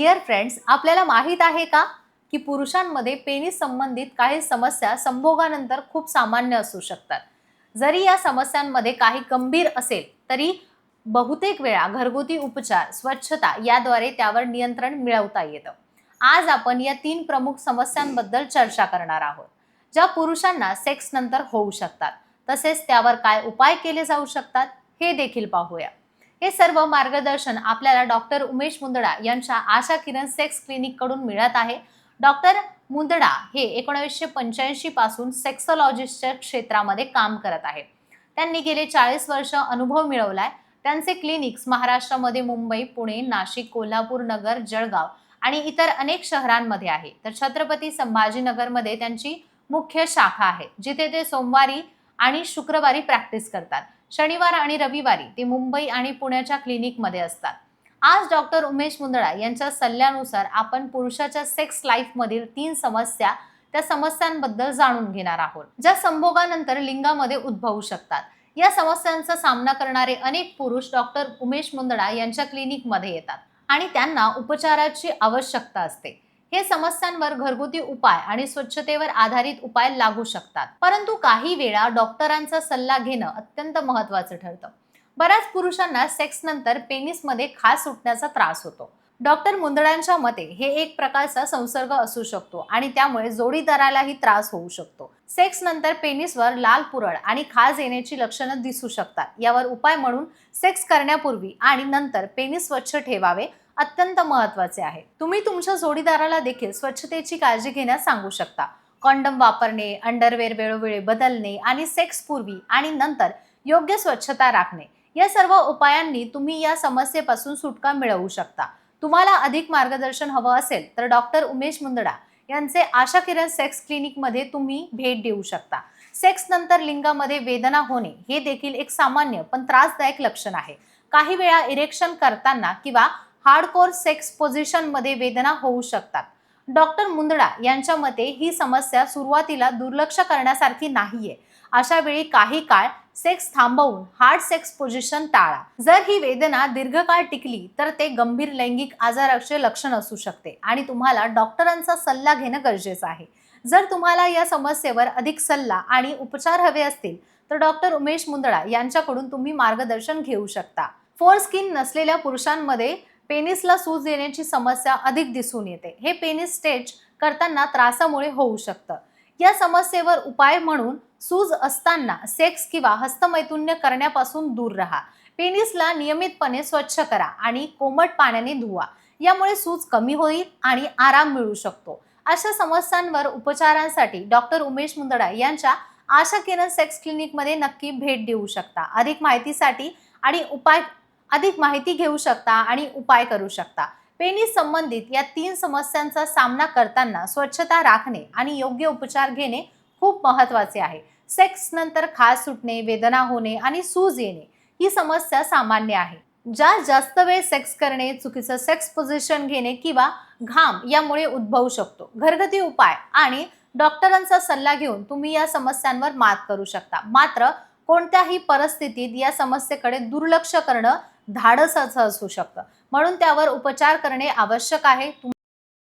Dear friends आपल्याला माहीत आहे का की पुरुषांमध्ये पेनिस संबंधित काही समस्या संभोगानंतर खूप सामान्य असू शकतात. जरी या समस्यांमध्ये काही गंभीर असेल तरी बहुतेक वेळा घरगुती उपचार स्वच्छता याद्वारे त्यावर नियंत्रण मिळवता येतं. आज आपण या तीन प्रमुख समस्यांबद्दल चर्चा करणार आहोत ज्या पुरुषांना सेक्स नंतर होऊ शकतात. तसेच त्यावर काय उपाय केले जाऊ शकतात हे देखील पाहूया. हे सर्व मार्गदर्शन आपल्याला डॉक्टर उमेश मुंदडा यांच्या आशा किरण सेक्स क्लिनिककडून मिळत आहे. डॉक्टर मुंदडा हे एकोणीसशे पंच्याऐंशी पासून सेक्सॉलॉजिस्टच्या क्षेत्रामध्ये काम करत आहे त्यांनी गेले चाळीस वर्ष अनुभव मिळवलाय. त्यांचे क्लिनिक्स महाराष्ट्रामध्ये मुंबई पुणे नाशिक कोल्हापूर नगर जळगाव आणि इतर अनेक शहरांमध्ये आहे. तर छत्रपती संभाजीनगरमध्ये त्यांची मुख्य शाखा आहे जिथे ते सोमवारी आणि शुक्रवारी प्रॅक्टिस करतात. शनिवार आणि रविवारी ते मुंबई आणि पुण्याच्या क्लिनिकमध्ये असतात. आज डॉक्टर उमेश मुंदडा यांच्या सल्ल्यानुसार आपण पुरुषाच्या सेक्स लाईफमधील तीन समस्या त्या समस्यांबद्दल जाणून घेणार आहोत ज्या संभोगानंतर लिंगामध्ये उद्भवू शकतात. या समस्यांचा सामना करणारे अनेक पुरुष डॉक्टर उमेश मुंदडा यांच्या क्लिनिकमध्ये येतात आणि त्यांना उपचाराची आवश्यकता असते. हे समस्यांवर घरगुती उपाय आणि स्वच्छतेवर आधारित उपाय लागू शकतात. परंतु काही वेळा डॉक्टरांचा सल्ला घेणं अत्यंत महत्वाचं ठरतं. बऱ्याच पुरुषांना सेक्स नंतर पेनिसमध्ये खास सुटण्याचा त्रास होतो. डॉक्टर मुंदडांच्या मते हे एक प्रकारचा संसर्ग असू शकतो आणि त्यामुळे जोडीदारालाही त्रास होऊ शकतो. सेक्स नंतर पेनिसवर लाल पुरळ आणि खाज येण्याची लक्षणं दिसू शकतात. यावर उपाय म्हणून सेक्स करण्यापूर्वी आणि नंतर पेनिस स्वच्छ ठेवावे अत्यंत महत्त्वाचे आहे. तुम्ही तुमच्या जोडीदाराला देखील स्वच्छतेची काळजी घेण्यास सांगू शकता. कॉन्डम वापरणे अंडरवेअर वेळोवेळी बदलणे आणि सेक्स पूर्वी आणि नंतर योग्य स्वच्छता राखणे या सर्व उपायांनी तुम्ही या समस्येपासून सुटका मिळवू शकता. तुम्हाला अधिक मार्गदर्शन हवं असेल तर डॉक्टर उमेश मुंदडा यांचे आशा किरण सेक्स क्लिनिकमध्ये तुम्ही भेट देऊ शकता. सेक्स नंतर लिंगामध्ये वेदना होणे हे देखील एक सामान्य पण त्रासदायक लक्षण आहे. काही वेळा इरेक्शन करताना किंवा हार्डकोर सेक्स पोझिशनमध्ये वेदना होऊ शकतात. डॉक्टर मुंदडा यांच्या मते ही समस्या सुरुवातीला दुर्लक्ष करण्यासारखी नाहीये. अशा वेळी काही काळ सेक्स थांबवून हार्ड सेक्स पोझिशन टाळा. जर ही वेदना दीर्घकाळ टिकली तर ते गंभीर लैंगिक आजाराचे लक्षण असू शकते आणि तुम्हाला डॉक्टरांचा सल्ला घेणं गरजेचं आहे. जर तुम्हाला या समस्येवर अधिक सल्ला आणि उपचार हवे असतील तर डॉक्टर उमेश मुंदडा यांच्याकडून तुम्ही मार्गदर्शन घेऊ शकता. फोर स्किन नसलेल्या पुरुषांमध्ये पेनिसला सूज येण्याची समस्या अधिक दिसून येते. हे पेनिस स्टेज करताना त्रासामुळे होऊ शकतं. या समस्येवर उपाय म्हणून सूज असताना सेक्स किंवा हस्तमैथुन्य करण्यापासून दूर राहा. पेनिसला नियमितपणे स्वच्छ करा आणि कोमट पाण्याने धुवा. यामुळे सूज कमी होईल आणि आराम मिळू शकतो. अशा समस्यांवर उपचारांसाठी डॉक्टर उमेश मुंदडा यांच्या आशा किरण सेक्स क्लिनिकमध्ये नक्की भेट देऊ शकता. अधिक माहितीसाठी आणि उपाय अधिक माहिती घेऊ शकता आणि उपाय करू शकता. पेनिस संबंधित या तीन समस्यांचा सामना करताना स्वच्छता राखणे आणि योग्य उपचार घेणे खूप महत्त्वाचे आहे. सेक्स नंतर खास सुटणे वेदना होणे आणि सूज येणे ही समस्या सामान्य आहे. ज्या जास्त वेळ सेक्स करणे चुकीचं सेक्स पोझिशन घेणे किंवा घाम यामुळे उद्भवू शकतो. घरगुती उपाय आणि डॉक्टरांचा सल्ला घेऊन तुम्ही या समस्यांवर मात करू शकता. मात्र कोणत्याही परिस्थितीत या समस्येकडे दुर्लक्ष करणं धाडसाचं असू शकतं. म्हणून त्यावर उपचार करणे आवश्यक आहे.